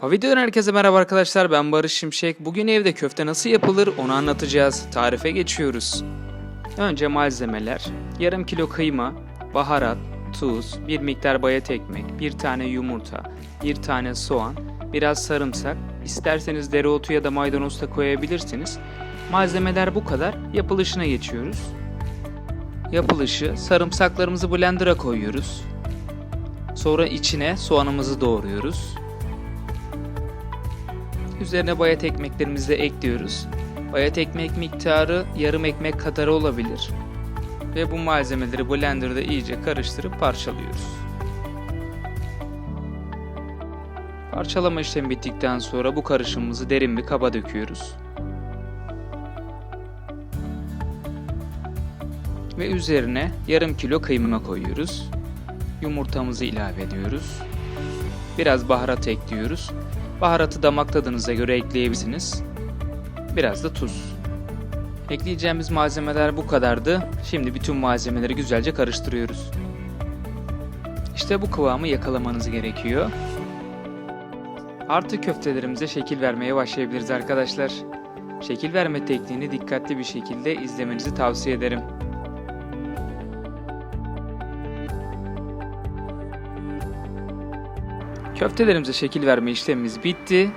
Ha videodan herkese merhaba arkadaşlar ben Barış Şimşek. Bugün evde köfte nasıl yapılır onu anlatacağız. Tarife geçiyoruz. Önce malzemeler. Yarım kilo kıyma, baharat, tuz, bir miktar bayat ekmek, bir tane yumurta, bir tane soğan, biraz sarımsak. İsterseniz dereotu ya da maydanoz da koyabilirsiniz. Malzemeler bu kadar. Yapılışına geçiyoruz. Yapılışı sarımsaklarımızı blender'a koyuyoruz. Sonra içine soğanımızı doğruyoruz. Üzerine bayat ekmeklerimizi de ekliyoruz. Bayat ekmek miktarı yarım ekmek kadar olabilir. Ve bu malzemeleri blenderda iyice karıştırıp parçalıyoruz. Parçalama işlemi bittikten sonra bu karışımımızı derin bir kaba döküyoruz. Ve üzerine yarım kilo kıyma koyuyoruz. Yumurtamızı ilave ediyoruz. Biraz baharat ekliyoruz. Baharatı damak tadınıza göre ekleyebilirsiniz. Biraz da tuz. Ekleyeceğimiz malzemeler bu kadardı. Şimdi bütün malzemeleri güzelce karıştırıyoruz. İşte bu kıvamı yakalamanız gerekiyor. Artık köftelerimize şekil vermeye başlayabiliriz arkadaşlar. Şekil verme tekniğini dikkatli bir şekilde izlemenizi tavsiye ederim. Köftelerimize şekil verme işlemimiz bitti.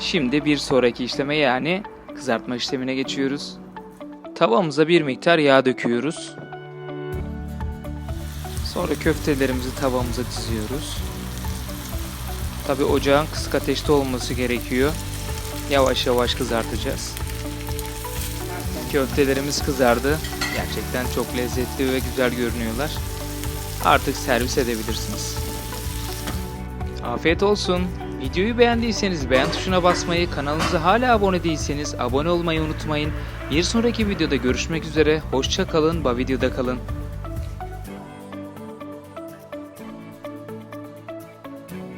Şimdi bir sonraki işleme yani kızartma işlemine geçiyoruz. Tavamıza bir miktar yağ döküyoruz. Sonra köftelerimizi tavamıza diziyoruz. Tabi ocağın kısık ateşte olması gerekiyor. Yavaş yavaş kızartacağız. Köftelerimiz kızardı. Gerçekten çok lezzetli ve güzel görünüyorlar. Artık servis edebilirsiniz. Afiyet olsun. Videoyu beğendiyseniz beğen tuşuna basmayı, kanalımıza hala abone değilseniz abone olmayı unutmayın. Bir sonraki videoda görüşmek üzere. Hoşça kalın, ba videoda kalın.